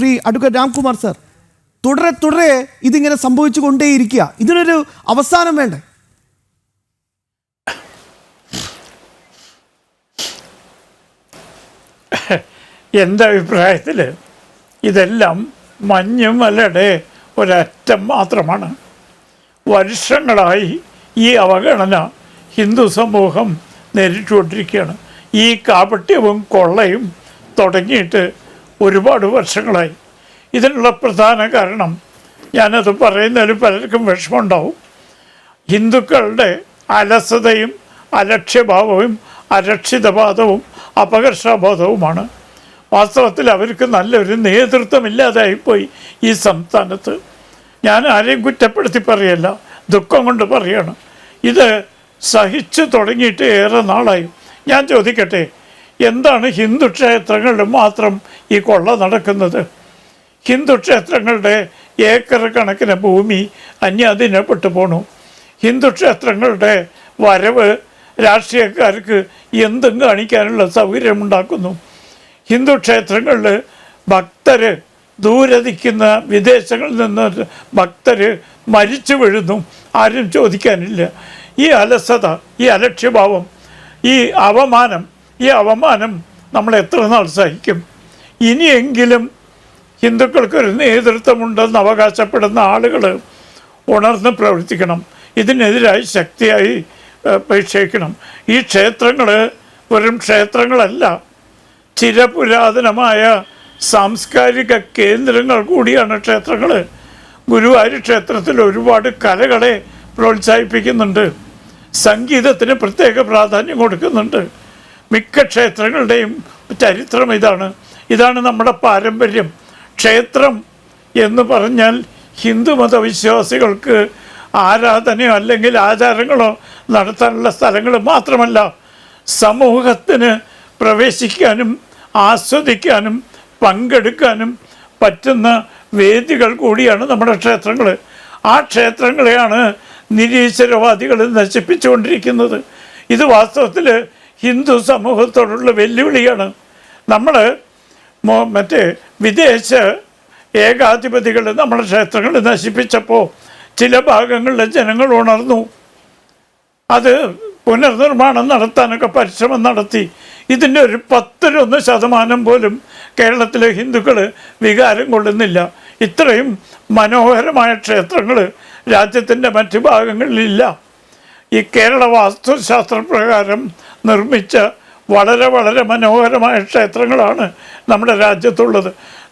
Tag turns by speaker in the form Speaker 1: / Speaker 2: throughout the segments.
Speaker 1: Shri advocate Ramkumar sir തുടരെ തുടരെ ഇതിങ്ങനെ സംഭവിച്ചു കൊണ്ടേയിരിക്കുക ഇതിനൊരു അവസാനം വേണ്ടേ?
Speaker 2: എന്റെ അഭിപ്രായത്തിൽ ഇതെല്ലാം മഞ്ഞും അല്ലടെ ഒരറ്റം മാത്രമാണ്. വർഷങ്ങളായി ഈ അവഗണന ഹിന്ദു സമൂഹം നേരിട്ടുകൊണ്ടിരിക്കുകയാണ്. ഈ കാപട്യവും കൊള്ളയും തുടങ്ങിയിട്ട് ഒരുപാട് വർഷങ്ങളായി. ഇതിനുള്ള പ്രധാന കാരണം ഞാനത് പറയുന്നതിൽ പലർക്കും വിഷമമുണ്ടാവും. ഹിന്ദുക്കളുടെ അലസതയും അലക്ഷ്യഭാവവും അരക്ഷിതബോധവും അപകർഷബോധവുമാണ്. വാസ്തവത്തിൽ അവർക്ക് നല്ലൊരു നേതൃത്വമില്ലാതായിപ്പോയി ഈ സംസ്ഥാനത്ത്. ഞാൻ ആരെയും കുറ്റപ്പെടുത്തി പറയല്ല ദുഃഖം കൊണ്ട് പറയണം. ഇത് സഹിച്ചു തുടങ്ങിയിട്ട് ഏറെ നാളായി. ഞാൻ ചോദിക്കട്ടെ എന്താണ് ഹിന്ദു ക്ഷേത്രങ്ങളിൽ മാത്രം ഈ കൊള്ള നടക്കുന്നത്? ഹിന്ദു ക്ഷേത്രങ്ങളുടെ ഏക്കർ കണക്കിന് ഭൂമി അന്യാധീനപ്പെട്ടു പോണു. ഹിന്ദു ക്ഷേത്രങ്ങളുടെ വരവ് രാഷ്ട്രീയക്കാർക്ക് എന്തും കാണിക്കാനുള്ള സൗകര്യമുണ്ടാക്കുന്നു. ഹിന്ദു ക്ഷേത്രങ്ങളിൽ ഭക്തർ ദൂരതിക്കുന്ന വിദേശങ്ങളിൽ നിന്ന് ഭക്തർ മരിച്ചു വീഴുന്നു. ആരും ചോദിക്കാനില്ല. ഈ അലസത ഈ അലക്ഷ്യഭാവം ഈ അവമാനം ഈ അവമാനം നമ്മൾ എത്ര നാൾ സഹിക്കും? ഇനിയെങ്കിലും ഹിന്ദുക്കൾക്കൊരു നേതൃത്വമുണ്ടെന്ന് അവകാശപ്പെടുന്ന ആളുകൾ ഉണർന്ന് പ്രവർത്തിക്കണം. ഇതിനെതിരായി ശക്തിയായി അപേക്ഷിക്കണം. ഈ ക്ഷേത്രങ്ങൾ വെറും ക്ഷേത്രങ്ങളല്ല ചിരപുരാതനമായ സാംസ്കാരിക കേന്ദ്രങ്ങൾ കൂടിയാണ് ക്ഷേത്രങ്ങൾ ഗുരുവായൂർ ക്ഷേത്രത്തിൽ ഒരുപാട് കലകളെ പ്രോത്സാഹിപ്പിക്കുന്നുണ്ട്. സംഗീതത്തിന് പ്രത്യേക പ്രാധാന്യം കൊടുക്കുന്നുണ്ട്. മിക്ക ക്ഷേത്രങ്ങളുടെയും ചരിത്രം ഇതാണ്. ഇതാണ് നമ്മുടെ പാരമ്പര്യം. ക്ഷേത്രം എന്ന് പറഞ്ഞാൽ ഹിന്ദു മതവിശ്വാസികൾക്ക് ആരാധനയോ അല്ലെങ്കിൽ ആചാരങ്ങളോ നടത്താനുള്ള സ്ഥലങ്ങൾ മാത്രമല്ല സമൂഹത്തിന് പ്രവേശിക്കാനും ആസ്വദിക്കാനും പങ്കെടുക്കാനും പറ്റുന്ന വേദികൾ കൂടിയാണ് നമ്മുടെ ക്ഷേത്രങ്ങൾ. ആ ക്ഷേത്രങ്ങളെയാണ് നിരീശ്വരവാദികൾ നശിപ്പിച്ചുകൊണ്ടിരിക്കുന്നത്. ഇത് വാസ്തവത്തിൽ ഹിന്ദു സമൂഹത്തോടുള്ള വെല്ലുവിളിയാണ്. നമ്മൾ മറ്റേ വിദേശ ഏകാധിപതികൾ നമ്മുടെ ക്ഷേത്രങ്ങൾ നശിപ്പിച്ചപ്പോൾ ചില ഭാഗങ്ങളിലെ ജനങ്ങൾ ഉണർന്നു. അത് പുനർനിർമ്മാണം നടത്താനൊക്കെ പരിശ്രമം നടത്തി. ഇതിന്റെ ഒരു പത്തിലൊന്ന് ശതമാനം പോലും കേരളത്തിലെ ഹിന്ദുക്കൾ വികാരം കൊള്ളുന്നില്ല. ഇത്രയും മനോഹരമായ ക്ഷേത്രങ്ങൾ രാജ്യത്തിന്റെ മറ്റു ഭാഗങ്ങളിലില്ല. ഈ കേരള വാസ്തുശാസ്ത്ര പ്രകാരം നിർമ്മിച്ച വളരെ വളരെ മനോഹരമായ ക്ഷേത്രങ്ങളാണ് നമ്മുടെ രാജ്യത്തുള്ളത്.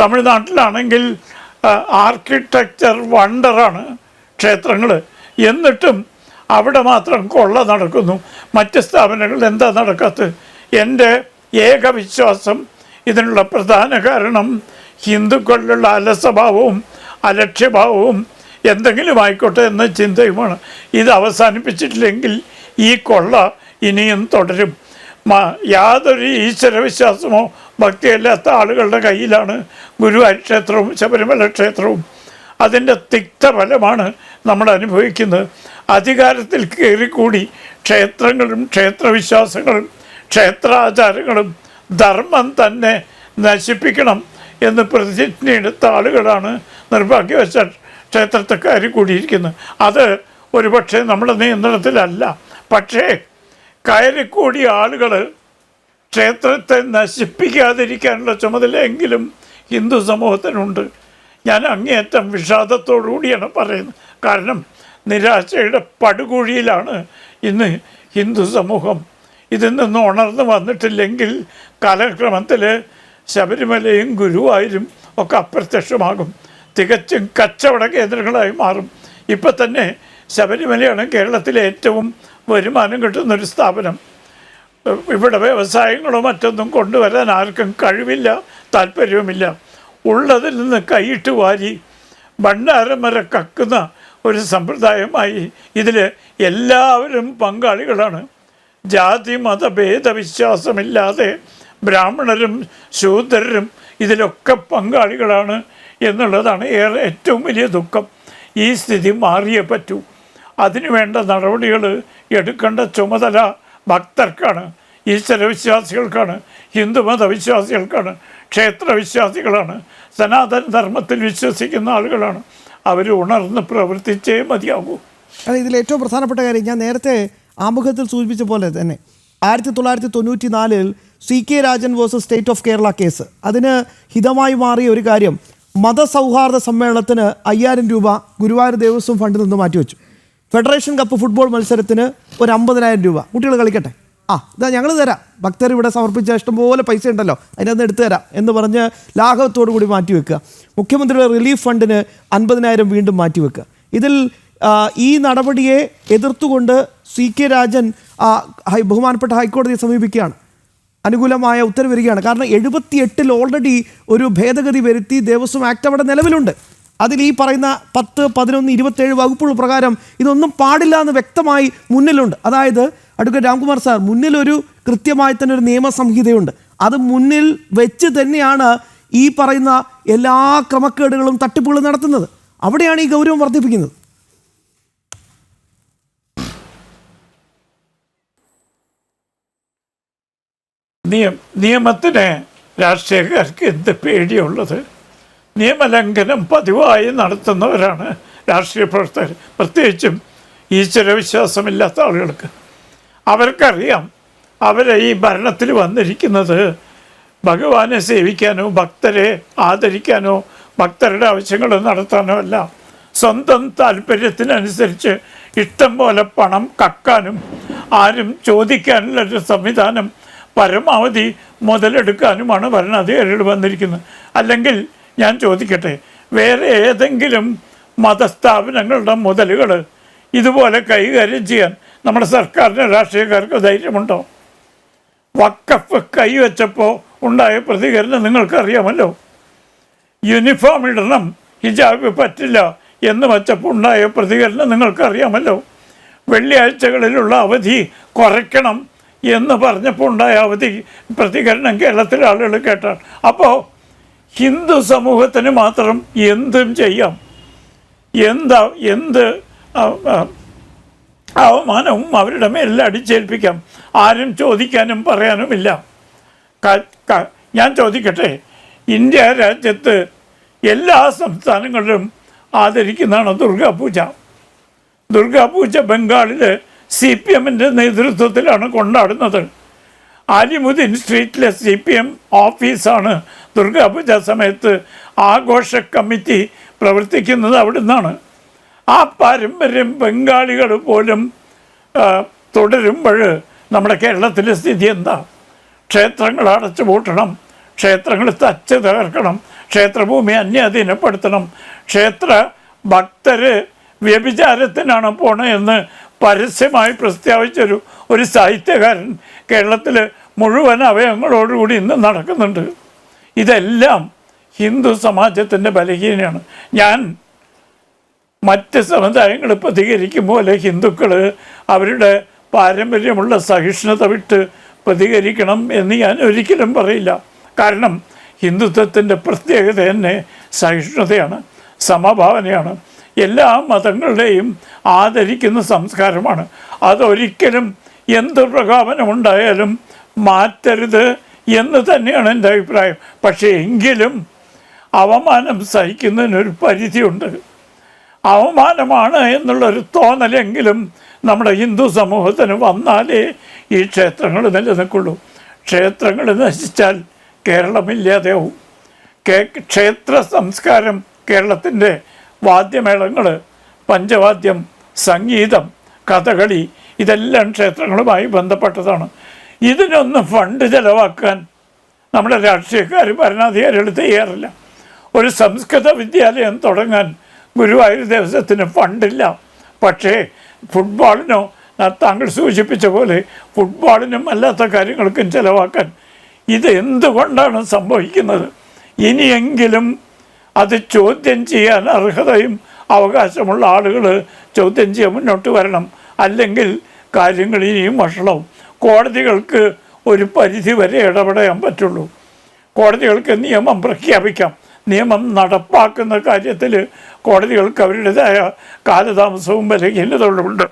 Speaker 2: തമിഴ്നാട്ടിലാണെങ്കിൽ ആർക്കിടെക്ചർ വണ്ടറാണ് ക്ഷേത്രങ്ങൾ എന്നിട്ടും അവിടെ മാത്രം കൊള്ള നടക്കുന്നു. മറ്റ് സ്ഥാപനങ്ങളിൽ എന്താ നടക്കാത്തത് എന്റെ ഏക വിശ്വാസം ഇതിനുള്ള പ്രധാന കാരണം ഹിന്ദുക്കളിലുള്ള അലസഭാവവും അലക്ഷ്യഭാവവും എന്തെങ്കിലും ആയിക്കോട്ടെ എന്ന ചിന്തയുമാണ്. ഇത് അവസാനിപ്പിച്ചിട്ടില്ലെങ്കിൽ ഈ കൊള്ള ഇനിയും തുടരും. യാതൊരു ഈശ്വരവിശ്വാസമോ ഭക്തിയല്ലാത്ത ആളുകളുടെ കയ്യിലാണ് ഗുരുവായൂർ ക്ഷേത്രവും ശബരിമല ക്ഷേത്രവും. അതിന്റെ തിക്തഫലമാണ് നമ്മൾ അനുഭവിക്കുന്നത്. അധികാരത്തിൽ കയറിക്കൂടി ക്ഷേത്രങ്ങളും ക്ഷേത്രവിശ്വാസങ്ങളും ക്ഷേത്രാചാരങ്ങളും ധർമ്മം തന്നെ നശിപ്പിക്കണം എന്ന് പ്രതിജ്ഞയെടുത്ത ആളുകളാണ് നിർഭാഗ്യവശാൽ ക്ഷേത്രത്തെക്കാർ കൂടിയിരിക്കുന്നു. അത് ഒരുപക്ഷെ നമ്മുടെ നിയന്ത്രണത്തിലല്ല. പക്ഷേ കയറിക്കൂടിയ ആളുകൾ ക്ഷേത്രത്തെ നശിപ്പിക്കാതിരിക്കാനുള്ള ചുമതലയെങ്കിലും ഹിന്ദു സമൂഹത്തിനുണ്ട്. ഞാൻ അങ്ങേയറ്റം വിഷാദത്തോടുകൂടിയാണ് പറയുന്നത്. കാരണം നിരാശയുടെ പടുകുഴിയിലാണ് ഇന്ന് ഹിന്ദു സമൂഹം. ഇതിൽ നിന്ന് ഉണർന്നു വന്നിട്ടില്ലെങ്കിൽ കാലക്രമത്തിൽ ശബരിമലയും ഗുരുവായൂരും ഒക്കെ അപ്രത്യക്ഷമാകും. തികച്ചും കച്ചവട കേന്ദ്രങ്ങളായി മാറും. ഇപ്പം തന്നെ ശബരിമലയാണ് കേരളത്തിലെ ഏറ്റവും വരുമാനം കിട്ടുന്നൊരു സ്ഥാപനം. ഇവിടെ വ്യവസായങ്ങളോ മറ്റൊന്നും കൊണ്ടുവരാൻ ആർക്കും കഴിവില്ല താല്പര്യവുമില്ല. ഉള്ളതിൽ നിന്ന് കൈയിട്ട് വാരി ഭണ്ഡാരം വരെ കക്കുന്ന ഒരു സമ്പ്രദായമായി ഇതിൽ എല്ലാവരും പങ്കാളികളാണ്. ജാതി മതഭേദവിശ്വാസമില്ലാതെ ബ്രാഹ്മണരും ശൂദ്രരും ഇതിലൊക്കെ പങ്കാളികളാണ്. എന്നുള്ളതാണ് ഏറെ ഏറ്റവും വലിയ ദുഃഖം. ഈ സ്ഥിതി മാറിയേ പറ്റൂ. അതിനു വേണ്ട നടപടികൾ എടുക്കേണ്ട ചുമതല ഭക്തർക്കാണ് ഈശ്വരവിശ്വാസികൾക്കാണ് ഹിന്ദുമത വിശ്വാസികൾക്കാണ് ക്ഷേത്രവിശ്വാസികളാണ് സനാതന ധർമ്മത്തിൽ വിശ്വസിക്കുന്ന ആളുകളാണ്. അവർ ഉണർന്ന് പ്രവർത്തിച്ചേ മതിയാകൂ.
Speaker 1: അതെ ഇതിൽ ഏറ്റവും പ്രധാനപ്പെട്ട കാര്യം ഞാൻ നേരത്തെ ആമുഖത്തിൽ സൂചിപ്പിച്ച പോലെ തന്നെ ആയിരത്തി തൊള്ളായിരത്തി തൊണ്ണൂറ്റി നാലിൽ C K Rajan versus state of Kerala case. അതിന് ഹിതമായി മാറിയ ഒരു കാര്യം മതസൗഹാർദ്ദ സമ്മേളനത്തിന് അയ്യായിരം രൂപ ഗുരുവായൂർ ദേവസ്വം ഫണ്ടിൽ നിന്ന് മാറ്റിവെച്ചു. ഫെഡറേഷൻ കപ്പ് ഫുട്ബോൾ മത്സരത്തിന് ഒരു അമ്പതിനായിരം രൂപ. കുട്ടികൾ കളിക്കട്ടെ. ആ ഇതാ ഞങ്ങൾ തരാം. ഭക്തർ ഇവിടെ സമർപ്പിച്ച ഇഷ്ടംപോലെ പൈസ ഉണ്ടല്ലോ. അതിനകത്ത് എടുത്തു തരാം എന്ന് പറഞ്ഞ് ലാഘവത്തോടു കൂടി മാറ്റി വെക്കുക. മുഖ്യമന്ത്രിയുടെ റിലീഫ് ഫണ്ടിന് അൻപതിനായിരം വീണ്ടും മാറ്റി വെക്കുക. ഇതിൽ ഈ നടപടിയെ എതിർത്തുകൊണ്ട് സി കെ രാജൻ ബഹുമാനപ്പെട്ട ഹൈക്കോടതിയെ സമീപിക്കുകയാണ്. അനുകൂലമായ ഉത്തരവ് വരികയാണ്. കാരണം എഴുപത്തി എട്ടിൽ ഓൾറെഡി ഒരു ഭേദഗതി വരുത്തി ദേവസ്വം ആക്ട് അവിടെ നിലവിലുണ്ട്. അതിൽ ഈ പറയുന്ന പത്ത് പതിനൊന്ന് ഇരുപത്തേഴ് വകുപ്പുകൾ പ്രകാരം ഇതൊന്നും പാടില്ല എന്ന് വ്യക്തമായി മുന്നിലുണ്ട്. അതായത് അഡ്വക്കേറ്റ് രാംകുമാർ സാർ മുന്നിലൊരു കൃത്യമായി തന്നെ ഒരു നിയമസംഹിതയുണ്ട് അത് മുന്നിൽ വെച്ച് തന്നെയാണ് ഈ പറയുന്ന എല്ലാ ക്രമക്കേടുകളും തട്ടിപ്പുകളും നടത്തുന്നത്. അവിടെയാണ് ഈ ഗൗരവം വർദ്ധിപ്പിക്കുന്നത്.
Speaker 2: നിയം നിയമത്തിന് രാഷ്ട്രീയക്കാർക്ക് എന്ത് പേടിയുള്ളത്? നിയമലംഘനം പതിവായി നടത്തുന്നവരാണ് രാഷ്ട്രീയ പ്രവർത്തകർ. പ്രത്യേകിച്ചും ഈശ്വരവിശ്വാസമില്ലാത്ത ആളുകൾക്ക്. അവർക്കറിയാം അവരെ ഈ ഭരണത്തിൽ വന്നിരിക്കുന്നത് ഭഗവാനെ സേവിക്കാനോ ഭക്തരെ ആദരിക്കാനോ ഭക്തരുടെ ആവശ്യങ്ങൾ നടത്താനോ അല്ല. സ്വന്തം താല്പര്യത്തിനനുസരിച്ച് ഇഷ്ടം പോലെ പണം കക്കാനും ആരും ചോദിക്കാനുള്ള ഒരു സംവിധാനം പരമാവധി മുതലെടുക്കാനുമാണ് ഭരണാധികാരികൾ വന്നിരിക്കുന്നത്. അല്ലെങ്കിൽ ഞാൻ ചോദിക്കട്ടെ വേറെ ഏതെങ്കിലും മതസ്ഥാപനങ്ങളുടെ മുതലുകൾ ഇതുപോലെ കൈകാര്യം ചെയ്യാൻ നമ്മുടെ സർക്കാരിന് രാഷ്ട്രീയക്കാർക്ക് ധൈര്യമുണ്ടോ? വക്കഫ് കൈവച്ചപ്പോൾ ഉണ്ടായ പ്രതികരണം നിങ്ങൾക്കറിയാമല്ലോ. യൂണിഫോം ഇടണം ഹിജാബ് പറ്റില്ല എന്ന് വച്ചപ്പോൾ ഉണ്ടായ പ്രതികരണം നിങ്ങൾക്കറിയാമല്ലോ. വെള്ളിയാഴ്ചകളിലുള്ള അവധി കുറയ്ക്കണം എന്ന് പറഞ്ഞപ്പോൾ ഉണ്ടായ അവധി പ്രതികരണം കേരളത്തിലെ ആളുകൾ കേട്ടാണ്. അപ്പോൾ ഹിന്ദു സമൂഹത്തിന് മാത്രം എന്തും ചെയ്യാം. എന്താ എന്ത് അവമാനവും അവരുടെ മേലിൽ അടിച്ചേൽപ്പിക്കാം. ആരും ചോദിക്കാനും പറയാനുമില്ല. ഞാൻ ചോദിക്കട്ടെ ഇന്ത്യ രാജ്യത്ത് എല്ലാ സംസ്ഥാനങ്ങളിലും ആദരിക്കുന്നതാണ് ദുർഗാപൂജ. ദുർഗാപൂജ ബംഗാളിൽ സി പി എമ്മിന്റെ നേതൃത്വത്തിലാണ് കൊണ്ടാടുന്നത്. Alimuddin street C P M ഓഫീസാണ് ദുർഗാപൂജ സമയത്ത് ആഘോഷ കമ്മിറ്റി പ്രവർത്തിക്കുന്നത് അവിടുന്നാണ്. ആ പാരമ്പര്യം ബംഗാളികൾ പോലും തുടരുമ്പോൾ നമ്മുടെ കേരളത്തിലെ സ്ഥിതി എന്താ? ക്ഷേത്രങ്ങൾ അടച്ചു പൂട്ടണം ക്ഷേത്രങ്ങൾ തച്ച് തകർക്കണം ക്ഷേത്രഭൂമി അന്യാധീനപ്പെടുത്തണം ക്ഷേത്ര ഭക്തർ വ്യഭിചാരത്തിനാണ് പോണതെന്ന് പരസ്യമായി പ്രസ്താവിച്ചൊരു ഒരു സാഹിത്യകാരൻ കേരളത്തിൽ മുഴുവൻ അവയവങ്ങളോടുകൂടി ഇന്ന് നടക്കുന്നുണ്ട്. ഇതെല്ലാം ഹിന്ദു സമാജത്തിന്റെ ബലഹീനയാണ് ഞാൻ മറ്റ് സമുദായങ്ങൾ പ്രതികരിക്കും പോലെ ഹിന്ദുക്കൾ അവരുടെ പാരമ്പര്യമുള്ള സഹിഷ്ണുത വിട്ട് പ്രതികരിക്കണം എന്ന് ഞാൻ ഒരിക്കലും പറയില്ല. കാരണം ഹിന്ദുത്വത്തിന്റെ പ്രത്യേകത തന്നെ സഹിഷ്ണുതയാണ് സമഭാവനയാണ്. എല്ലാ മതങ്ങളുടെയും ആദരിക്കുന്ന സംസ്കാരമാണ്. അതൊരിക്കലും എന്ത് പ്രകോപനമുണ്ടായാലും മാറ്റരുത് എന്ന് തന്നെയാണ് എന്റെ അഭിപ്രായം. പക്ഷേ എങ്കിലും അവമാനം സഹിക്കുന്നതിനൊരു പരിധിയുണ്ട്. അവമാനമാണ് എന്നുള്ളൊരു തോന്നലെങ്കിലും നമ്മുടെ ഹിന്ദു സമൂഹത്തിന് വന്നാലേ ഈ ക്ഷേത്രങ്ങൾ നിലനിൽക്കുള്ളൂ. ക്ഷേത്രങ്ങൾ നശിച്ചാൽ കേരളമില്ലാതെയാവും. ക്ഷേത്ര സംസ്കാരം കേരളത്തിന്റെ വാദ്യമേളങ്ങൾ പഞ്ചവാദ്യം സംഗീതം കഥകളി ഇതെല്ലാം ക്ഷേത്രങ്ങളുമായി ബന്ധപ്പെട്ടതാണ്. ഇതിനൊന്നും ഫണ്ട് ചെലവാക്കാൻ നമ്മുടെ രാഷ്ട്രീയക്കാർ ഭരണാധികാരികൾ തയ്യാറില്ല. ഒരു സംസ്കൃത വിദ്യാലയം തുടങ്ങാൻ ഗുരുവായൂർ ദേവസ്വത്തിന് ഫണ്ടില്ല. പക്ഷേ ഫുട്ബോളിനോ താങ്കൾ സൂചിപ്പിച്ച പോലെ ഫുട്ബോളിനും അല്ലാത്ത കാര്യങ്ങൾക്കും ചിലവാക്കാൻ ഇത് എന്തുകൊണ്ടാണ് സംഭവിക്കുന്നത്? ഇനിയെങ്കിലും അത് ചോദ്യം ചെയ്യാൻ അർഹതയും അവകാശമുള്ള ആളുകൾ ചോദ്യം ചെയ്യാൻ മുന്നോട്ട് വരണം. അല്ലെങ്കിൽ കാര്യങ്ങൾ ഇനിയും വഷളവും. കോടതികൾക്ക് ഒരു പരിധി വരെ ഇടപെടാൻ പറ്റുള്ളൂ. കോടതികൾക്ക് നിയമം പ്രഖ്യാപിക്കാം. നിയമം നടപ്പാക്കുന്ന കാര്യത്തിൽ കോടതികൾക്ക് അവരുടേതായ കാലതാമസവും ബലഹീനതകളുമുണ്ട്.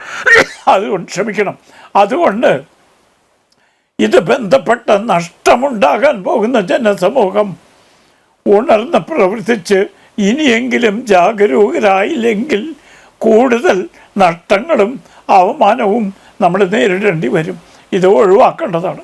Speaker 2: അതുകൊണ്ട് ക്ഷമിക്കണം. അതുകൊണ്ട് ഇത് ബന്ധപ്പെട്ട നഷ്ടമുണ്ടാകാൻ പോകുന്ന ജനസമൂഹം ഉണർന്ന് പ്രവർത്തിച്ച് ഇനിയെങ്കിലും ജാഗരൂകരായില്ലെങ്കിൽ കൂടുതൽ നഷ്ടങ്ങളും അവമാനവും നമ്മൾ നേരിടേണ്ടി വരും. ഇത് ഒഴിവാക്കേണ്ടതാണ്.